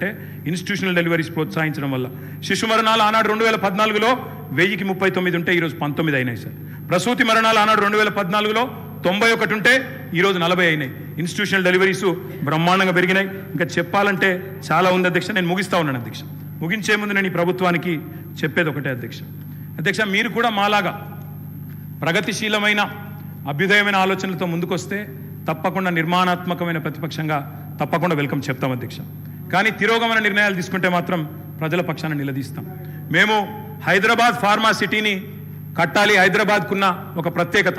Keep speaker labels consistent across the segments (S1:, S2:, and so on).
S1: అంటే institutional deliveries ప్రోత్సహించడం వల్ల. శిశు మరణాలు ఆనాడు రెండు వేల పద్నాలుగులో వెయ్యికి ముప్పై తొమ్మిది ఉంటే ఈరోజు పంతొమ్మిది అయినాయి సార్. ప్రసూతి మరణాలు ఆనాడు రెండు వేల పద్నాలుగులో తొంభై ఒకటి ఉంటే ఈరోజు నలభై అయినాయి. ఇన్స్టిట్యూషనల్ డెలివరీస్ బ్రహ్మాండంగా పెరిగినాయి. ఇంకా చెప్పాలంటే చాలా ఉంది అధ్యక్ష నేను ముగిస్తా ఉన్నాను అధ్యక్ష. ముగించే ముందు నేను ఈ ప్రభుత్వానికి చెప్పేది ఒకటే అధ్యక్ష. అధ్యక్ష మీరు కూడా మాలాగా ప్రగతిశీలమైన అభ్యుదయమైన ఆలోచనలతో ముందుకొస్తే తప్పకుండా నిర్మాణాత్మకమైన ప్రతిపక్షంగా తప్పకుండా వెల్కమ్ చెప్తాం అధ్యక్ష. కానీ తిరోగమన నిర్ణయాలు తీసుకుంటే మాత్రం ప్రజల పక్షాన నిలదీస్తాం. మేము హైదరాబాద్ ఫార్మా సిటీని కట్టాలి హైదరాబాద్కున్న ఒక ప్రత్యేకత.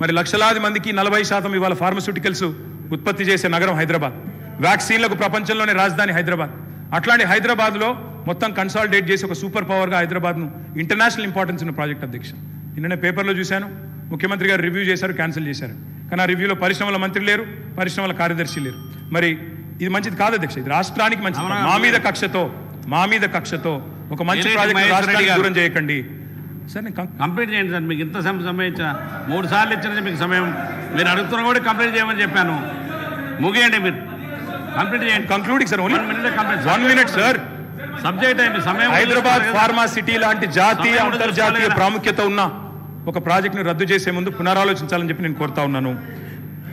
S1: మరి లక్షలాది మందికి నలభై శాతం ఇవాళ ఫార్మస్యూటికల్స్ ఉత్పత్తి చేసే నగరం హైదరాబాద్. వ్యాక్సిన్లకు ప్రపంచంలోనే రాజధాని హైదరాబాద్. అట్లాంటి హైదరాబాద్లో మొత్తం కన్సాలిడేట్ చేసి ఒక సూపర్ పవర్గా హైదరాబాద్ను ఇంటర్నేషనల్ ఇంపార్టెన్స్ ఉన్న ప్రాజెక్ట్ అధ్యక్ష. నిన్ననే పేపర్లో చూశాను. ముఖ్యమంత్రి గారు రివ్యూ చేశారు క్యాన్సిల్ చేశారు. కానీ ఆ రివ్యూలో పరిశ్రమల మంత్రి లేరు పరిశ్రమల కార్యదర్శి లేరు. మరి ఇది మంచిది కాదు అధ్యక్ష. ఇది రాష్ట్రానికి మంచిది? మా మీద కక్షతో మా మీద కక్షతో ఒక మంచి ప్రాజెక్ట్ రాష్ట్రానికి. దూరం చేయకండి. సార్ నేను
S2: కంప్లీట్ చేయండి సార్. మీకు ఇంత సమయం సమయం ఇచ్చిన మూడు సార్లు ఇచ్చిన మీకు సమయం. మీరు అడుగుతున్నా కూడా కంప్లీట్ చేయమని చెప్పాను. ముగియండి మీరు. కంప్లీట్ చేయండి.
S1: Concluding sir
S2: one minute complete
S1: one minute sir
S2: subject అయింది సమయం
S1: హైదరాబాద్ ఫార్మా సిటీ లాంటి జాతీయ అంతర్జాతీయ? ప్రాముఖ్యత ఉన్న ఒక ప్రాజెక్టును రద్దు చేసే ముందు పునరాలోచించాలని చెప్పి నేను కోరుతా ఉన్నాను.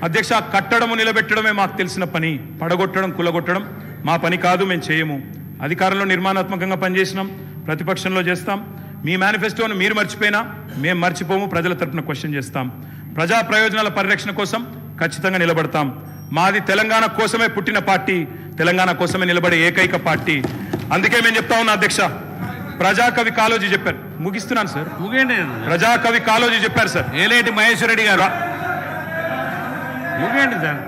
S1: అధ్యక్ష కట్టడము నిలబెట్టడమే మాకు తెలిసిన పని. పడగొట్టడం కులగొట్టడం మా పని కాదు మేము చేయము. అధికారంలో నిర్మాణాత్మకంగా పనిచేసినాం ప్రతిపక్షంలో చేస్తాం. మీ మేనిఫెస్టోను మీరు మర్చిపోయినా మేము మర్చిపోము ప్రజల తరపున క్వశ్చన్ చేస్తాం. ప్రజా ప్రయోజనాల పరిరక్షణ కోసం ఖచ్చితంగా నిలబడతాం. మాది తెలంగాణ కోసమే పుట్టిన పార్టీ తెలంగాణ కోసమే నిలబడే ఏకైక పార్టీ. అందుకే మేము చెప్తా ఉన్నా అధ్యక్ష ప్రజాకవి కాలోజీ చెప్పారు. ముగిస్తున్నాను సార్. ప్రజాకవి కాలోజీ చెప్పారు సార్.
S2: ఏలేటి మహేశ్వర రెడ్డి గారు ముగియండి సార్.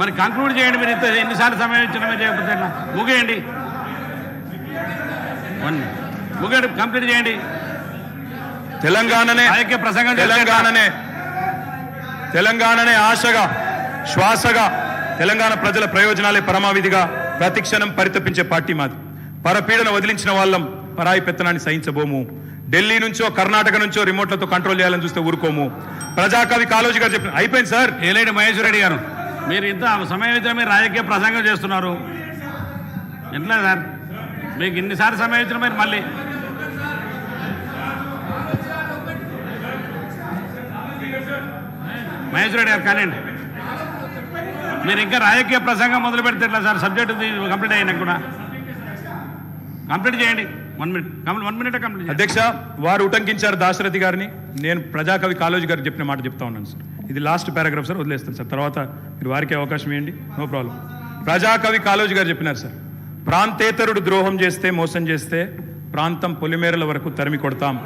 S2: మరి కంక్లూడ్ చేయండి మీరు ఇంత ఎన్నిసార్లు సమయం ఇచ్చిన మీరు చేయకపోతే? ముగియండి. ముగియండి కంప్లీట్ చేయండి.
S1: తెలంగాణనే
S2: ఐక్య ప్రసంగం
S1: తెలంగాణనే తెలంగాణనే ఆశగా శ్వాసగా తెలంగాణ ప్రజల ప్రయోజనాలే పరమావిధిగా ప్రతిక్షణం పరితపించే పార్టీ మాది. పరపీడన వదిలించిన వాళ్ళం పరాయి పెత్తనాన్ని సహించబోము. ఢిల్లీ నుంచో కర్ణాటక నుంచో రిమోట్లతో కంట్రోల్ చేయాలని చూస్తే ఊరుకోము. ప్రజాకవి కాలోజీ గారు చెప్పిన అయిపోయింది సార్.
S2: ఏలేడు మహేశ్వర రెడ్డి గారు మీరు ఇంత సమయం ఇచ్చిన మీరు రాజకీయ ప్రసంగం చేస్తున్నారు. ఎట్లా సార్? మీకు ఇన్నిసార్లు సమయం ఇచ్చిన మీరు మళ్ళీ. మహేశ్వర రెడ్డి గారు కానివ్వండి. మీరు ఇంకా రాజకీయ ప్రసంగం మొదలు పెడితే ఎట్లా సార్? సబ్జెక్టు కంప్లీట్ అయినా కూడా కంప్లీట్ చేయండి. One minute one minute complete
S1: అధ్యక్ష వారు ఉటంకించారు దాశరథి గారిని. నేను ప్రజాకవి కాలోజీ గారికి చెప్పిన మాట చెప్తా ఉన్నాను సార్ ఇది లాస్ట్ పారాగ్రాఫ్ సార్ వదిలేస్తాను సార్ తర్వాత మీరు వారికి అవకాశం ఇవ్వండి. నో ప్రాబ్లం ప్రజాకవి కాలోజీ గారు చెప్పినారు సార్ ప్రాంతేతరుడు ద్రోహం చేస్తే మోసం చేస్తే ప్రాంతం పొలిమేరల వరకు తరిమి కొడతాం.